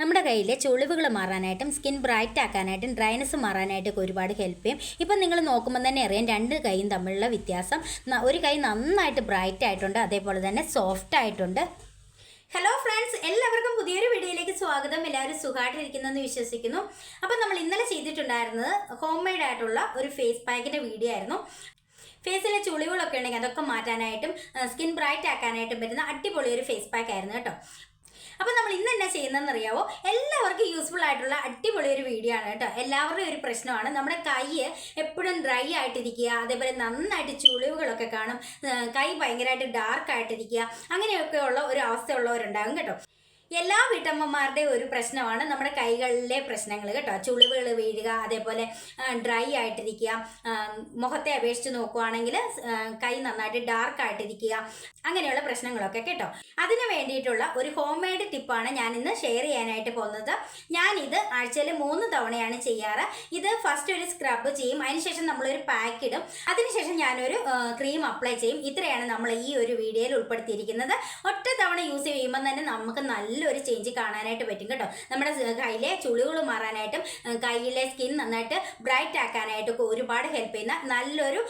നമ്മുടെ കയ്യിലെ ചുളിവുകൾ മാറാനായിട്ടും സ്കിൻ ബ്രൈറ്റ് ആക്കാനായിട്ടും ഡ്രൈനസ് മാറാനായിട്ടൊക്കെ ഒരുപാട് ഹെൽപ്പ് ചെയ്യും. ഇപ്പം നിങ്ങൾ നോക്കുമ്പോൾ തന്നെ അറിയാം രണ്ട് കൈയും തമ്മിലുള്ള വ്യത്യാസം ഒരു കൈ നന്നായിട്ട് ബ്രൈറ്റ് ആയിട്ടുണ്ട് അതേപോലെ തന്നെ സോഫ്റ്റ് ആയിട്ടുണ്ട്. ഹലോ ഫ്രണ്ട്സ് എല്ലാവർക്കും പുതിയൊരു വീഡിയോയിലേക്ക് സ്വാഗതം. എല്ലാവരും സുഖമായിട്ടിരിക്കുന്നെന്ന് വിശ്വസിക്കുന്നു. അപ്പം നമ്മൾ ഇന്നലെ ചെയ്തിട്ടുണ്ടായിരുന്നത് ഹോം മെയ്ഡ് ആയിട്ടുള്ള ഒരു ഫേസ് പാക്കിന്റെ വീഡിയോ ആയിരുന്നു. ഫേസിലെ ചുളിവുകളൊക്കെ ഉണ്ടെങ്കിൽ അതൊക്കെ മാറ്റാനായിട്ടും സ്കിൻ ബ്രൈറ്റ് ആക്കാനായിട്ടും പറ്റുന്ന അടിപൊളി ഒരു ഫേസ് പാക്ക് ആയിരുന്നു കേട്ടോ. അപ്പോൾ നമ്മൾ ഇന്ന് എന്നാ ചെയ്യുന്നതെന്ന് അറിയാവോ എല്ലാവർക്കും യൂസ്ഫുൾ ആയിട്ടുള്ള അടിപൊളി ഒരു വീഡിയോ ആണ് കേട്ടോ. എല്ലാവരുടെയും ഒരു പ്രശ്നമാണ്. നമ്മുടെ കൈ എപ്പോഴും ഡ്രൈ ആയിട്ടിരിക്കുക അതേപോലെ നന്നായിട്ട് ചുളിവുകളൊക്കെ കാണും കൈ ഭയങ്കരമായിട്ട് ഡാർക്ക് ആയിട്ടിരിക്കുക അങ്ങനെയൊക്കെയുള്ള ഒരു അവസ്ഥ ഉള്ളവരുണ്ടാകും കേട്ടോ. എല്ലാ വീട്ടമ്മമാരുടെയും ഒരു പ്രശ്നമാണ് നമ്മുടെ കൈകളിലെ പ്രശ്നങ്ങൾ കേട്ടോ. ചുളിവുകൾ വീഴുക അതേപോലെ ഡ്രൈ ആയിട്ടിരിക്കുക മുഖത്തെ അപേക്ഷിച്ച് നോക്കുവാണെങ്കിൽ കൈ നന്നായിട്ട് ഡാർക്ക് ആയിട്ടിരിക്കുക അങ്ങനെയുള്ള പ്രശ്നങ്ങളൊക്കെ കേട്ടോ. അതിന് വേണ്ടിയിട്ടുള്ള ഒരു ഹോം മെയ്ഡ് ടിപ്പാണ് ഞാൻ ഇന്ന് ഷെയർ ചെയ്യാനായിട്ട് പോകുന്നത്. ഞാനിത് ആഴ്ചയിൽ മൂന്ന് തവണയാണ് ചെയ്യാറ്. ഇത് ഫസ്റ്റ് ഒരു സ്ക്രബ് ചെയ്യും അതിനുശേഷം നമ്മളൊരു പാക്ക് ഇടും. അതിനുശേഷം ഞാനൊരു ക്രീം അപ്ലൈ ചെയ്യും. ഇത്രയാണ് നമ്മൾ ഈ ഒരു വീഡിയോയിൽ ഉൾപ്പെടുത്തിയിരിക്കുന്നത്. ഒറ്റ തവണ യൂസ് ചെയ്യുമ്പോൾ തന്നെ നമുക്ക് നല്ലൊരു ചേഞ്ച് കാണാനായിട്ട് പറ്റും കേട്ടോ. നമ്മുടെ കയ്യിലെ ചുളികൾ മാറാനായിട്ടും കയ്യിലെ സ്കിൻ നന്നായിട്ട് ബ്രൈറ്റ് ആക്കാനായിട്ടൊക്കെ ഒരുപാട് ഹെൽപ്പ് ചെയ്യുന്ന നല്ലൊരു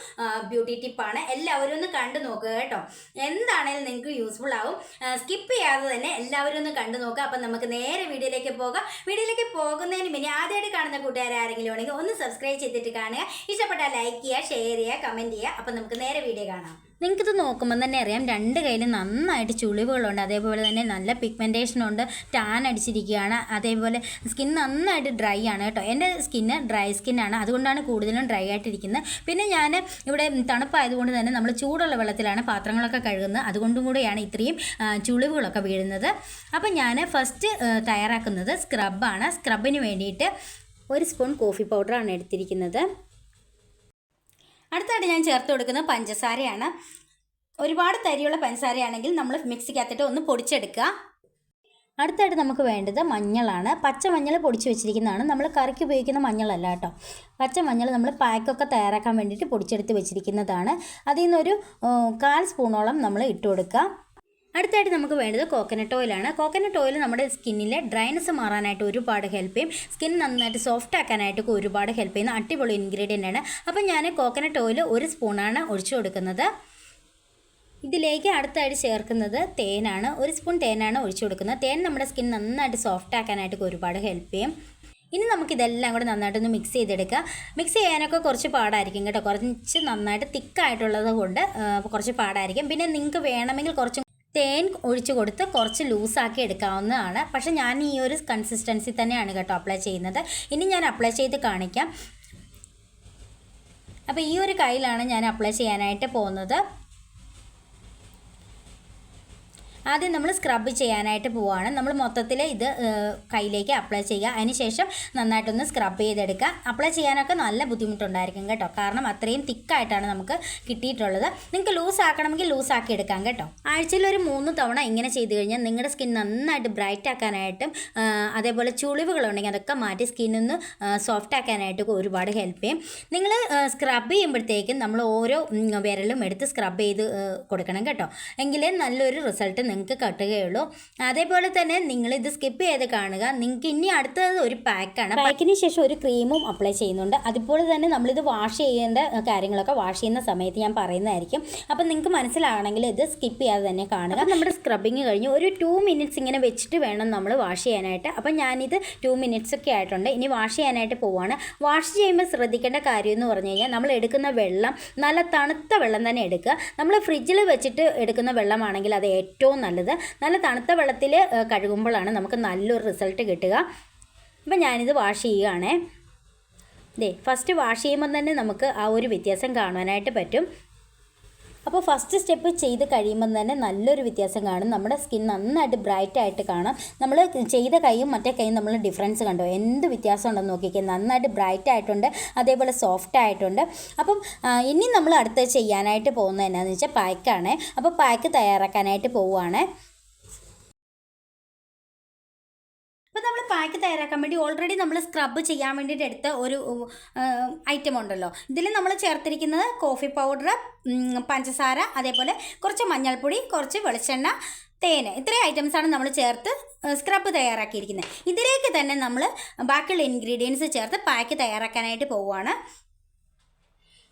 ബ്യൂട്ടി ടിപ്പാണ് എല്ലാവരും ഒന്ന് കണ്ടു നോക്കുക കേട്ടോ. എന്താണേലും നിങ്ങൾക്ക് യൂസ്ഫുൾ ആവും. സ്കിപ്പ് ചെയ്യാതെ തന്നെ എല്ലാവരും ഒന്ന് കണ്ടു നോക്കുക. അപ്പം നമുക്ക് നേരെ വീഡിയോയിലേക്ക് പോകാം. വീഡിയോയിലേക്ക് പോകുന്നതിന് മുന്നേ ആദ്യമായിട്ട് കാണുന്ന കൂട്ടുകാർ ആരെങ്കിലും ഉണ്ടെങ്കിൽ ഒന്ന് സബ്സ്ക്രൈബ് ചെയ്തിട്ട് കാണുക. ഇഷ്ടപ്പെട്ടാൽ ലൈക്ക് ചെയ്യുക ഷെയർ ചെയ്യുക കമന്റ് ചെയ്യുക. അപ്പം നമുക്ക് നേരെ വീഡിയോ കാണാം. നിങ്ങൾക്കിത് നോക്കുമ്പോൾ തന്നെ അറിയാം. രണ്ട് കയ്യിലും നന്നായിട്ട് ചുളിവുകളുണ്ട്. അതേപോലെ തന്നെ നല്ല പിഗ്മെന്റേഷൻ ഉണ്ട്. ടാൻ അടിച്ചിരിക്കുകയാണ്. അതേപോലെ സ്കിൻ നന്നായിട്ട് ഡ്രൈ ആണ് കേട്ടോ. എന്റെ സ്കിന്ന് ഡ്രൈ സ്കിന്നാണ് അതുകൊണ്ടാണ് കൂടുതലും ഡ്രൈ ആയിട്ടിരിക്കുന്നത്. പിന്നെ ഞാൻ ഇവിടെ തണുപ്പായതുകൊണ്ട് തന്നെ നമ്മൾ ചൂടുള്ള വെള്ളത്തിലാണ് പാത്രങ്ങളൊക്കെ കഴുകുന്നത്. അതുകൊണ്ടും കൂടെയാണ് ഇത്രയും ചുളിവുകളൊക്കെ വീഴുന്നത്. അപ്പോൾ ഞാൻ ഫസ്റ്റ് തയ്യാറാക്കുന്നത് സ്ക്രബാണ് സ്ക്രബിന് വേണ്ടിയിട്ട് ഒരു സ്പൂൺ കോഫി പൗഡറാണ് എടുത്തിരിക്കുന്നത്. അടുത്തായിട്ട് ഞാൻ ചേർത്ത് കൊടുക്കുന്ന പഞ്ചസാരയാണ്. ഒരുപാട് തരിയുള്ള പഞ്ചസാരയാണെങ്കിൽ നമ്മൾ മിക്സിക്കകത്തിട്ട് ഒന്ന് പൊടിച്ചെടുക്കുക. അടുത്തായിട്ട് നമുക്ക് വേണ്ടത് മഞ്ഞളാണ്. പച്ച മഞ്ഞൾ പൊടിച്ച് വെച്ചിരിക്കുന്നതാണ്. നമ്മൾ കറിക്ക് ഉപയോഗിക്കുന്ന മഞ്ഞളല്ല കേട്ടോ. പച്ച മഞ്ഞൾ നമ്മൾ പാക്കൊക്കെ തയ്യാറാക്കാൻ വേണ്ടിയിട്ട് പൊടിച്ചെടുത്ത് വെച്ചിരിക്കുന്നതാണ്. അതിൽ നിന്നൊരു കാൽ സ്പൂണോളം നമ്മൾ ഇട്ട് കൊടുക്കുക. അടുത്തായിട്ട് നമുക്ക് വേണ്ടത് കോക്കനട്ട് ഓയിലാണ് കോക്കനട്ട് ഓയിൽ നമ്മുടെ സ്കിന്നിലെ ഡ്രൈനസ് മാറാനായിട്ട് ഒരുപാട് ഹെൽപ്പ് ചെയ്യും. സ്കിൻ നന്നായിട്ട് സോഫ്റ്റ് ആക്കാനായിട്ടൊക്കെ ഒരുപാട് ഹെൽപ്പ് ചെയ്യുന്ന അടിപൊളി ഇൻഗ്രീഡിയന്റ് ആണ്. അപ്പം ഞാൻ കോക്കനട്ട് ഓയിൽ ഒരു സ്പൂണാണ് ഒഴിച്ചു കൊടുക്കുന്നത്. ഇതിലേക്ക് അടുത്തായിട്ട് ചേർക്കുന്നത് തേനാണ്. ഒരു സ്പൂൺ തേനാണ് ഒഴിച്ചു കൊടുക്കുന്നത്. തേൻ നമ്മുടെ സ്കിൻ നന്നായിട്ട് സോഫ്റ്റ് ആക്കാനായിട്ടൊക്കെ ഒരുപാട് ഹെൽപ്പ് ചെയ്യും. ഇനി നമുക്കിതെല്ലാം കൂടെ നന്നായിട്ടൊന്ന് മിക്സ് ചെയ്തെടുക്കുക മിക്സ് ചെയ്യാനൊക്കെ കുറച്ച് പാടായിരിക്കും കേട്ടോ. കുറച്ച് നന്നായിട്ട് തിക്കായിട്ടുള്ളത് കൊണ്ട് കുറച്ച് പാടായിരിക്കും. പിന്നെ നിങ്ങൾക്ക് വേണമെങ്കിൽ കുറച്ച് തേൻ ഒഴിച്ചു കൊടുത്ത് കുറച്ച് ലൂസാക്കി എടുക്കാവുന്നതാണ്. പക്ഷേ ഞാൻ ഈ ഒരു കൺസിസ്റ്റൻസി തന്നെയാണ് കേട്ടോ അപ്ലൈ ചെയ്യുന്നത്. ഇനി ഞാൻ അപ്ലൈ ചെയ്ത് കാണിക്കാം. അപ്പോൾ ഈ ഒരു കയ്യിലാണ് ഞാൻ അപ്ലൈ ചെയ്യാനായിട്ട് പോകുന്നത്. ആദ്യം നമ്മൾ സ്ക്രബ് ചെയ്യാനായിട്ട് പോവുകയാണ് നമ്മൾ മൊത്തത്തിൽ ഇത് കയ്യിലേക്ക് അപ്ലൈ ചെയ്യുക. അതിനുശേഷം നന്നായിട്ടൊന്ന് സ്ക്രബ് ചെയ്തെടുക്കുക. അപ്ലൈ ചെയ്യാനൊക്കെ നല്ല ബുദ്ധിമുട്ടുണ്ടായിരിക്കും കേട്ടോ. കാരണം അത്രയും തിക്കായിട്ടാണ് നമുക്ക് കിട്ടിയിട്ടുള്ളത്. നിങ്ങൾക്ക് ലൂസ് ആക്കണമെങ്കിൽ ലൂസ് ആക്കി എടുക്കാം കേട്ടോ. ആഴ്ചയിൽ ഒരു മൂന്ന് തവണ ഇങ്ങനെ ചെയ്ത് കഴിഞ്ഞാൽ നിങ്ങളുടെ സ്കിൻ നന്നായിട്ട് ബ്രൈറ്റ് ആക്കാനായിട്ടും അതേപോലെ ചുളിവുകളുണ്ടെങ്കിൽ അതൊക്കെ മാറ്റി സ്കിന്നൊന്ന് സോഫ്റ്റ് ആക്കാനായിട്ട് ഒരുപാട് ഹെൽപ്പ് ചെയ്യും. നിങ്ങൾ സ്ക്രബ് ചെയ്യുമ്പോഴത്തേക്കും നമ്മൾ ഓരോ വിരലും എടുത്ത് സ്ക്രബ് ചെയ്ത് കൊടുക്കണം കേട്ടോ. എങ്കിലേ നല്ലൊരു റിസൾട്ട് നിങ്ങൾക്ക് കട്ടുകയുള്ളൂ. അതേപോലെ തന്നെ നിങ്ങൾ ഇത് സ്കിപ്പ് ചെയ്ത് കാണുക. നിങ്ങൾക്ക് ഇനി അടുത്തത് ഒരു പാക്കാണ് പാക്കിന് ശേഷം ഒരു ക്രീമും അപ്ലൈ ചെയ്യുന്നുണ്ട്. അതുപോലെ തന്നെ നമ്മളിത് വാഷ് ചെയ്യേണ്ട കാര്യങ്ങളൊക്കെ വാഷ് ചെയ്യുന്ന സമയത്ത് ഞാൻ പറയുന്നതായിരിക്കും. അപ്പം നിങ്ങൾക്ക് മനസ്സിലാണെങ്കിൽ ഇത് സ്കിപ്പ് ചെയ്യാതെ തന്നെ കാണുക. നമ്മുടെ സ്ക്രബിങ് കഴിഞ്ഞ്. ഒരു ടു മിനിറ്റ്സ് ഇങ്ങനെ വെച്ചിട്ട് വേണം നമ്മൾ വാഷ് ചെയ്യാനായിട്ട്. അപ്പം ഞാനിത് ടു മിനിറ്റ്സ് ഒക്കെ ആയിട്ടുണ്ട്. ഇനി വാഷ് ചെയ്യാനായിട്ട് പോവാണ്. വാഷ് ചെയ്യുമ്പോൾ ശ്രദ്ധിക്കേണ്ട കാര്യം എന്ന് പറഞ്ഞു കഴിഞ്ഞാൽ നമ്മൾ എടുക്കുന്ന വെള്ളം നല്ല തണുത്ത വെള്ളം തന്നെ എടുക്കുക. നമ്മൾ ഫ്രിഡ്ജിൽ വെച്ചിട്ട് എടുക്കുന്ന വെള്ളമാണെങ്കിൽ അത് ഏറ്റവും നല്ലത്. നല്ല തണുത്ത വെള്ളത്തിൽ കഴുകുമ്പോഴാണ് നമുക്ക് നല്ലൊരു റിസൾട്ട് കിട്ടുക. അപ്പം ഞാനിത് വാഷ് ചെയ്യുകയാണേ. ദേ ഫസ്റ്റ് വാഷ് ചെയ്യുമ്പോൾ തന്നെ നമുക്ക് ആ ഒരു വ്യത്യാസം കാണുവാനായിട്ട് പറ്റും. അപ്പോൾ ഫസ്റ്റ് സ്റ്റെപ്പ് ചെയ്ത് കഴിയുമ്പോൾ തന്നെ നല്ലൊരു വ്യത്യാസം കാണും. നമ്മുടെ സ്കിൻ നന്നായിട്ട് ബ്രൈറ്റ് ആയിട്ട് കാണാം. നമ്മൾ ചെയ്ത കൈയും മറ്റേ കൈയും നമ്മൾ ഡിഫറൻസ് കണ്ടോ? എന്ത് വ്യത്യാസം ഉണ്ടെന്ന് നോക്കിക്കേ. നന്നായിട്ട് ബ്രൈറ്റ് ആയിട്ടുണ്ട്. അതേപോലെ സോഫ്റ്റ് ആയിട്ടുണ്ട്. അപ്പം ഇനി നമ്മൾ അടുത്ത് ചെയ്യാനായിട്ട് പോകുന്നത് എന്നാന്ന് വെച്ചാൽ പായ്ക്കാണ്. അപ്പോൾ പായ്ക്ക് തയ്യാറാക്കാനായിട്ട് പോവുകയാണ് അപ്പോൾ നമ്മൾ പാക്ക് തയ്യാറാക്കാൻ വേണ്ടി ഓൾറെഡി നമ്മൾ സ്ക്രബ് ചെയ്യാൻ വേണ്ടിയിട്ട് എടുത്ത ഒരു ഐറ്റം ഉണ്ടല്ലോ. ഇതിൽ നമ്മൾ ചേർത്തിരിക്കുന്നത് കോഫി പൗഡർ പഞ്ചസാര അതേപോലെ കുറച്ച് മഞ്ഞൾപ്പൊടി കുറച്ച് വെളിച്ചെണ്ണ തേന്. ഇത്രയും ഐറ്റംസാണ് നമ്മൾ ചേർത്ത് സ്ക്രബ് തയ്യാറാക്കിയിരിക്കുന്നത്. ഇതിലേക്ക് തന്നെ നമ്മൾ ബാക്കിയുള്ള ഇൻഗ്രീഡിയൻസ് ചേർത്ത് പാക്ക് തയ്യാറാക്കാനായിട്ട് പോവുകയാണ്.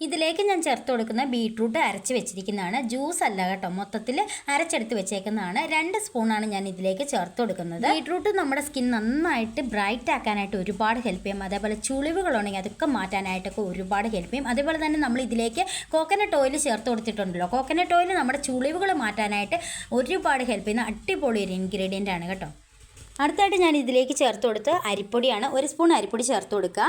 ഇതിലേക്ക് ഞാൻ ചേർത്ത് കൊടുക്കുന്ന ബീട്രൂട്ട് അരച്ച് വെച്ചിരിക്കുന്നതാണ്. ജ്യൂസ് അല്ല കേട്ടോ മൊത്തത്തിൽ അരച്ചെടുത്ത് വെച്ചേക്കുന്നതാണ്. രണ്ട് സ്പൂണാണ് ഞാൻ ഇതിലേക്ക് ചേർത്ത് കൊടുക്കുന്നത്. ബീട്രൂട്ട് നമ്മുടെ സ്കിൻ നന്നായിട്ട് ബ്രൈറ്റ് ആക്കാനായിട്ട് ഒരുപാട് ഹെൽപ്പ് ചെയ്യും. അതേപോലെ ചുളിവുകളുണ്ടെങ്കിൽ അതൊക്കെ മാറ്റാനായിട്ടൊക്കെ ഒരുപാട് ഹെൽപ്പ് ചെയ്യും. അതേപോലെ തന്നെ നമ്മൾ ഇതിലേക്ക് കോക്കനട്ട് ഓയിൽ ചേർത്ത് കൊടുത്തിട്ടുണ്ടല്ലോ. കോക്കനട്ട് ഓയിൽ നമ്മുടെ ചുളിവുകൾ മാറ്റാനായിട്ട് ഒരുപാട് ഹെൽപ്പ് ചെയ്യുന്ന അടിപൊളി ഒരു ഇൻഗ്രീഡിയന്റ് ആണ് കേട്ടോ. അടുത്തായിട്ട് ഞാൻ ഇതിലേക്ക് ചേർത്ത് കൊടുത്ത് അരിപ്പൊടിയാണ്. ഒരു സ്പൂൺ അരിപ്പൊടി ചേർത്ത് കൊടുക്കുക.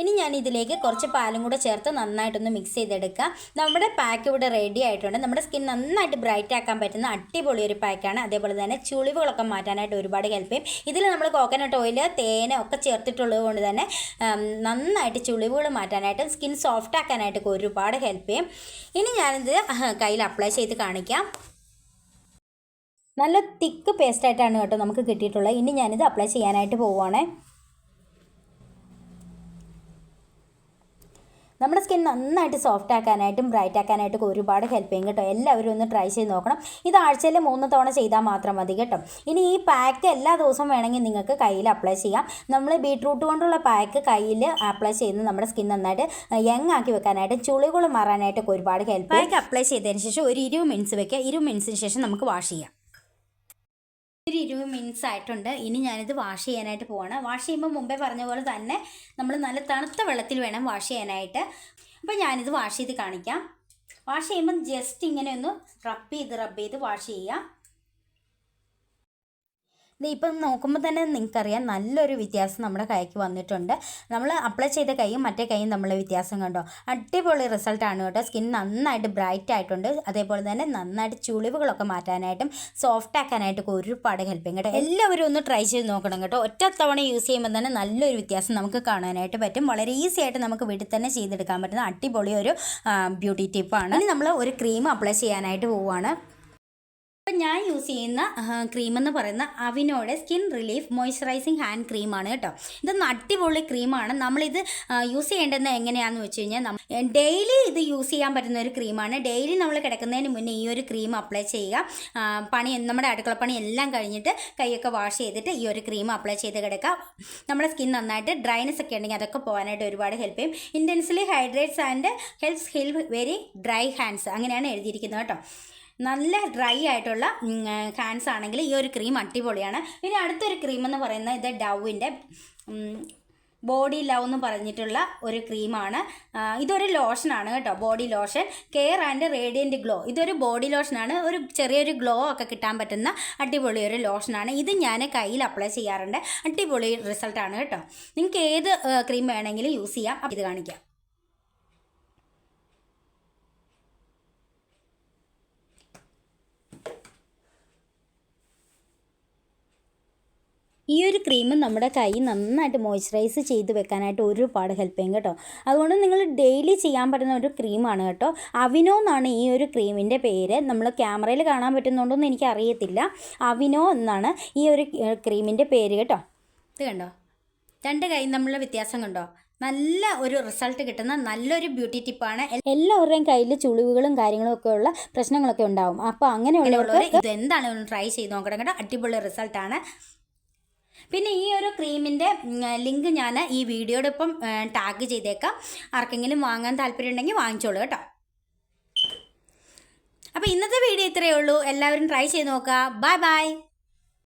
ഇനി ഞാൻ ഇതിലേക്ക് കുറച്ച് പാലും കൂടെ ചേർത്ത് നന്നായിട്ടൊന്ന് മിക്സ് ചെയ്തെടുക്കുക. നമ്മുടെ പാക്ക് ഇവിടെ റെഡി ആയിട്ടുണ്ട്. നമ്മുടെ സ്കിൻ നന്നായിട്ട് ബ്രൈറ്റ് ആക്കാൻ പറ്റുന്ന അടിപൊളി ഒരു പാക്കാണ് അതേപോലെ തന്നെ ചുളിവുകളൊക്കെ മാറ്റാനായിട്ട് ഒരുപാട് ഹെൽപ്പ് ചെയ്യും. ഇതിൽ നമ്മൾ കോക്കനട്ട് ഓയിൽ തേന ഒക്കെ ചേർത്തിട്ടുള്ളത് കൊണ്ട് തന്നെ നന്നായിട്ട് ചുളിവുകൾ മാറ്റാനായിട്ടും സ്കിൻ സോഫ്റ്റ് ആക്കാനായിട്ടൊക്കെ ഒരുപാട് ഹെൽപ്പ് ചെയ്യും. ഇനി ഞാനിത് കയ്യിൽ അപ്ലൈ ചെയ്ത് കാണിക്കാം. നല്ല തിക്ക് പേസ്റ്റായിട്ടാണ് കേട്ടോ നമുക്ക് കിട്ടിയിട്ടുള്ളത്. ഇനി ഞാനിത് അപ്ലൈ ചെയ്യാനായിട്ട് പോവുകയാണേ നമ്മുടെ സ്കിൻ നന്നായിട്ട് സോഫ്റ്റ് ആക്കാനായിട്ടും ബ്രൈറ്റ് ആക്കാനായിട്ടും ഒരുപാട് ഹെൽപ്പ് ചെയ്യും കേട്ടോ. എല്ലാവരും ഒന്ന് ട്രൈ ചെയ്ത് നോക്കണം. ഇത് ആഴ്ചയിൽ മൂന്ന് തവണ ചെയ്താൽ മാത്രം മതി കേട്ടോ. ഇനി ഈ പാക്ക് എല്ലാ ദിവസവും വേണമെങ്കിൽ നിങ്ങൾക്ക് കയ്യിൽ അപ്ലൈ ചെയ്യാം. നമ്മൾ ബീട്രൂട്ട് കൊണ്ടുള്ള പാക്ക് കയ്യിൽ അപ്ലൈ ചെയ്ത് നമ്മുടെ സ്കിൻ നന്നായിട്ട് യങ് ആക്കി വെക്കാനായിട്ട് ചുളികൾ മാറാനായിട്ടൊക്കെ ഒരുപാട് ഹെൽപ്പ് പാക്ക് അപ്ലൈ ചെയ്തതിന് ശേഷം ഒരു ഇരുപത് മിനിറ്റ്സ് വെക്കുക. ഇരുപത് മിനിറ്റ്സിന് ശേഷം നമുക്ക് വാഷ് ചെയ്യാം. ഒരു ഇരുപത് മിനിറ്റ്സ് ആയിട്ടുണ്ട്. ഇനി ഞാനിത് വാഷ് ചെയ്യാനായിട്ട് പോവാണ്. വാഷ് ചെയ്യുമ്പോൾ മുമ്പേ പറഞ്ഞ പോലെ തന്നെ നമ്മൾ നല്ല തണുത്ത വെള്ളത്തിൽ വേണം വാഷ് ചെയ്യാനായിട്ട്. അപ്പോൾ ഞാനിത് വാഷ് ചെയ്ത് കാണിക്കാം. വാഷ് ചെയ്യുമ്പം ജസ്റ്റ് ഇങ്ങനെ ഒന്ന് റബ്ബ് ചെയ്ത് റബ്ബ് ചെയ്ത് വാഷ് ചെയ്യുക. ഇത് ഇപ്പം നോക്കുമ്പോൾ തന്നെ നിങ്ങൾക്കറിയാം നല്ലൊരു വ്യത്യാസം നമ്മുടെ കൈക്ക് വന്നിട്ടുണ്ട്. നമ്മൾ അപ്ലൈ ചെയ്ത കൈയും മറ്റേ കൈയും നമ്മൾ വ്യത്യാസം കണ്ടോ? അടിപൊളി റിസൾട്ടാണ് കേട്ടോ. സ്കിൻ നന്നായിട്ട് ബ്രൈറ്റ് ആയിട്ടുണ്ട്. അതേപോലെ തന്നെ നന്നായിട്ട് ചുളിവുകളൊക്കെ മാറ്റാനായിട്ടും സോഫ്റ്റ് ആക്കാനായിട്ടൊക്കെ ഒരുപാട് ഹെൽപ്പ് ചെയ്യും കേട്ടോ. എല്ലാവരും ഒന്ന് ട്രൈ ചെയ്ത് നോക്കണം കേട്ടോ. ഒറ്റ തവണ യൂസ് ചെയ്യുമ്പോൾ തന്നെ നല്ലൊരു വ്യത്യാസം നമുക്ക് കാണാനായിട്ട് പറ്റും. വളരെ ഈസി ആയിട്ട് നമുക്ക് വീട്ടിൽ തന്നെ ചെയ്തെടുക്കാൻ പറ്റുന്ന അടിപൊളി ഒരു ബ്യൂട്ടി ടിപ്പാണ് നമ്മൾ ഒരു ക്രീം അപ്ലൈ ചെയ്യാനായിട്ട് പോവുകയാണ് ഇപ്പം ഞാൻ യൂസ് ചെയ്യുന്ന ക്രീം എന്ന് പറയുന്ന അവിനോടെ സ്കിൻ റിലീഫ് മോയ്സ്ചറൈസിങ് ഹാൻഡ് ക്രീമാണ് കേട്ടോ. ഇത് അടിപൊളി ക്രീമാണ് നമ്മളിത് യൂസ് ചെയ്യേണ്ടത് എങ്ങനെയാണെന്ന് വെച്ച് കഴിഞ്ഞാൽ ഡെയിലി ഇത് യൂസ് ചെയ്യാൻ പറ്റുന്ന ഒരു ക്രീമാണ് ഡെയിലി നമ്മൾ കിടക്കുന്നതിന് മുന്നേ ഈ ഒരു ക്രീം അപ്ലൈ ചെയ്യുക. പണി നമ്മുടെ അടുക്കളപ്പണി എല്ലാം കഴിഞ്ഞിട്ട് കൈയൊക്കെ വാഷ് ചെയ്തിട്ട് ഈ ഒരു ക്രീം അപ്ലൈ ചെയ്ത് കിടക്കുക. നമ്മുടെ സ്കിൻ നന്നായിട്ട് ഡ്രൈനെസ് ഒക്കെ ഉണ്ടെങ്കിൽ അതൊക്കെ പോകാനായിട്ട് ഒരുപാട് ഹെൽപ്പ് ചെയ്യും. Intensely hydrates and helps heal very dry hands അങ്ങനെയാണ് എഴുതിയിരിക്കുന്നത് കേട്ടോ. നല്ല ഡ്രൈ ആയിട്ടുള്ള ഹാൻഡ്സ് ആണെങ്കിൽ ഈ ഒരു ക്രീം അടിപൊളിയാണ്. പിന്നെ അടുത്തൊരു ക്രീം എന്ന് പറയുന്നത് ഇത് ഡവിന്റെ ബോഡി ലവ് എന്ന് പറഞ്ഞിട്ടുള്ള ഒരു ക്രീമാണ് ഇതൊരു ലോഷനാണ് കേട്ടോ body lotion care and radiant glow ഇതൊരു ബോഡി ലോഷനാണ് ഒരു ചെറിയൊരു ഗ്ലോ ഒക്കെ കിട്ടാൻ പറ്റുന്ന അടിപൊളി ഒരു ലോഷനാണ് ഇത് ഞാൻ കയ്യിൽ അപ്ലൈ ചെയ്യാറുണ്ട്. അടിപൊളി റിസൾട്ടാണ് കേട്ടോ. നിങ്ങൾക്ക് ഏത് ക്രീം വേണമെങ്കിലും യൂസ് ചെയ്യാം. ഇത് കാണിക്കാം. ഈ ഒരു ക്രീം നമ്മുടെ കൈ നന്നായിട്ട് മോയ്സ്ചറൈസ് ചെയ്ത് വെക്കാനായിട്ട് ഒരുപാട് ഹെൽപ്പ് ചെയ്യും കേട്ടോ. അതുകൊണ്ട് നിങ്ങൾ ഡെയിലി ചെയ്യാൻ പറ്റുന്ന ഒരു ക്രീമാണ് കേട്ടോ. അവിനോ എന്നാണ് ഈ ഒരു ക്രീമിന്റെ പേര്. നമ്മൾ ക്യാമറയിൽ കാണാൻ പറ്റുന്നുണ്ടോയെന്ന് എനിക്ക് അറിയത്തില്ല. അവിനോ എന്നാണ് ഈ ഒരു ക്രീമിന്റെ പേര് കേട്ടോ. ഇത് കണ്ടോ? രണ്ട് കൈ തമ്മിലുള്ള വ്യത്യാസം കണ്ടോ? നല്ല ഒരു റിസൾട്ട് കിട്ടുന്ന നല്ലൊരു ബ്യൂട്ടി ടിപ്പാണ്. എല്ലാവരുടെയും കയ്യിൽ ചുളിവുകളും കാര്യങ്ങളും ഒക്കെ ഉള്ള പ്രശ്നങ്ങളൊക്കെ ഉണ്ടാവും. അപ്പോൾ അങ്ങനെയുള്ളവർ ഇത് എന്താണ് ട്രൈ ചെയ്ത് നോക്കണം കേട്ടോ. അടിപൊളി റിസൾട്ടാണ്. പിന്നെ ഈ ഒരു ക്രീമിന്റെ ലിങ്ക് ഞാൻ ഈ വീഡിയോയുടെ ഒപ്പം ടാഗ് ചെയ്തേക്കാം. ആർക്കെങ്കിലും വാങ്ങാൻ താല്പര്യം ഉണ്ടെങ്കിൽ വാങ്ങിച്ചോളൂ കേട്ടോ. അപ്പോൾ ഇന്നത്തെ വീഡിയോ ഇത്രയേ ഉള്ളൂ. എല്ലാവരും ട്രൈ ചെയ്ത് നോക്കുക. Bye bye.